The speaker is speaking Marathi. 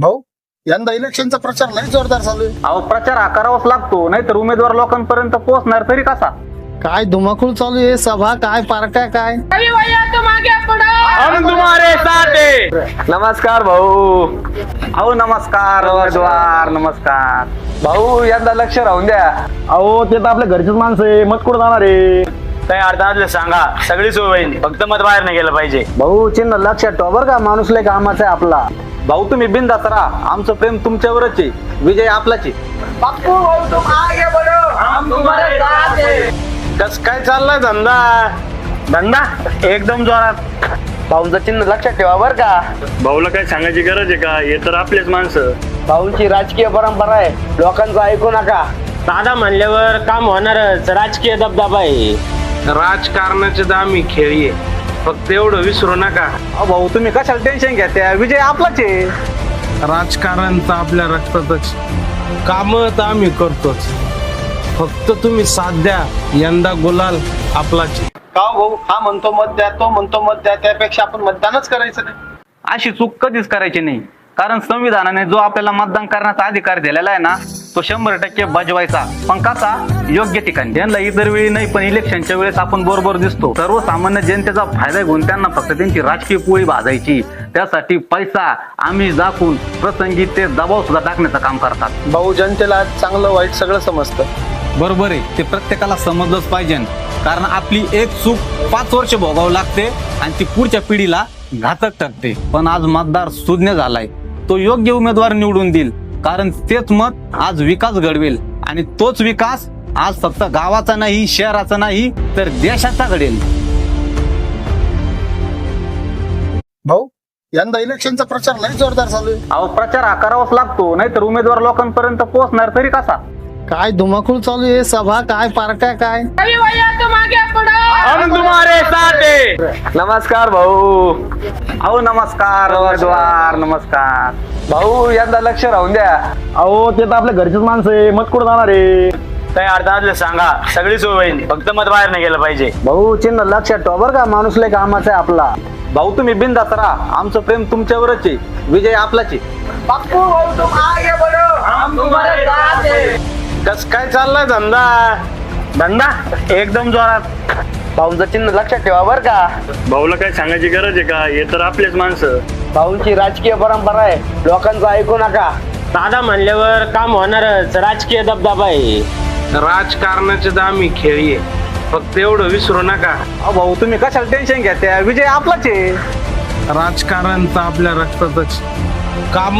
भाऊ यंदा इलेक्शनचा प्रचार नाही जोरदार चालू आहे. अहो प्रचार हा करावाच लागतो नाहीतर उमेदवार लोकांपर्यंत पोहोचणार तरी कसा? काय धुमाकूळ चालू आहे? सभा काय? पार्ट्या काय? हम तुम्हारे साथ नमस्कार भाऊ. अहो नमस्कार उमेदवार नमस्कार. भाऊ यंदा लक्ष राहून द्या. अहो ते तर आपल्या घरचीच माणसं आहे. मत कुठं जाणार आहे? काही अडचण सांगा. सगळी सोय होईल. फक्त मत बाहेर नाही गेलं पाहिजे. भाऊ चिन्ह लक्षात ठेवा बरं का. माणूस लय कामाचा आहे आपला. भाऊ तुम्ही बिंदास राहा. आमचं प्रेम तुमच्यावरच आहे. विजय आपलाच आहे. पप्पू भाऊ तुम आगे बढ़ो हम तुम्हारे साथ हैं कस काय चाललाय धंदा? धंदा? एकदम जोरात. भाऊंचं चिन्ह लक्षात ठेवा बरं का. भाऊला काय सांगायची गरज आहे का? हे तर आपलेच माणसं. भाऊंची राजकीय परंपरा आहे. लोकांचं ऐकू नका. दादा म्हणल्यावर काम होणारच. राजकीय दबदबा आहे. राजकारणाचे दामी खेळी आहे. फक्त एवढं विसरू नका. अहो भाऊ तुम्ही कशाला टेन्शन घ्या त्या विजय आपलाच आहे. राजकारण तर आपल्या रक्तातच. काम तर आम्ही करतोच. फक्त तुम्ही साथ द्या. यंदा गुलाल आपलाच. का हो भाऊ? हा म्हणतो मत द्या तो म्हणतो मत द्या त्यापेक्षा आपण मतदानच करायचं नाही. अशी चूक कधीच करायची नाही. कारण संविधानाने जो आपल्याला मतदान करण्याचा अधिकार दिलेला आहे ना तो शंभर टक्के बजवायचा. पण कसा योग्य ठिकाणी. त्यांना इतर वेळी नाही पण इलेक्शनच्या वेळेस आपण बरोबर दिसतो. सर्वसामान्य जनतेचा फायदा घेऊन त्यांना फक्त त्यांची राजकीय पोळी भाजायची. त्यासाठी पैसा आम्ही दाखवून प्रसंगी ते दबाव सुद्धा टाकण्याचं काम करतात. भाऊ जनतेला चांगलं वाईट सगळं समजतं. बरोबर आहे. ते प्रत्येकाला समजलंच पाहिजे. कारण आपली एक चूक पाच वर्ष भोगावं लागते आणि ती पुढच्या पिढीला घातक ठरते. पण आज मतदार सुज्ञ झालाय. तो योग्य उमेदवार निवडून देईल. कारण तेच मत आज विकास घडवेल आणि तोच विकास आज फक्त गावाचा नाही शहराचा नाही तर देशाचा घडेल. भाऊ यंदा इलेक्शनचा प्रचार नाही जोरदार चालू आहे. अहो प्रचार हा करावाच लागतो नाहीतर उमेदवार लोकांपर्यंत पोहोचणार तरी कसा? काय धुमाकूळ चालू आहे? सभा काय? पार्ट्या काय? हम तुम्हारे साथ नमस्कार भाऊ। अहो नमस्कार उमेदवार नमस्कार भाऊ यंदा लक्ष राहून द्या. अहो ते तर आपल्या घरचीच माणसं आहे. मत कुठं जाणार आहे? काही अडचण सांगा. सगळी सोय होईल. फक्त मत बाहेर नाही गेलं पाहिजे. भाऊ चिन्ह लक्षात ठेवा बरं का. माणूस लय कामाचा आहे आपला. भाऊ तुम्ही बिंदास राहा. आमचं प्रेम तुमच्यावरच आहे. विजय आपलाच आहे. पप्पू भाऊ तुम आगे बढ़ो हम तुम्हारे साथ हैं कस काय चाललाय धंदा? धंदा? एकदम जोरात. भाऊंचं चिन्ह लक्षात ठेवा बरं का. भाऊला काय सांगायची गरज आहे का? हे तर आपलेच माणसं. भाऊंची राजकीय परंपरा आहे. लोकांचं ऐकू नका. दादा म्हणल्यावर काम होणारच. राजकीय दबदबा आहे. राजकारणाचे दामी खेळी आहे फक्त एवढं विसरू नका. अहो भाऊ तुम्ही कशाला टेन्शन घ्या त्या विजय आपलाच आहे. राजकारण तर आपल्या रक्तातच. काम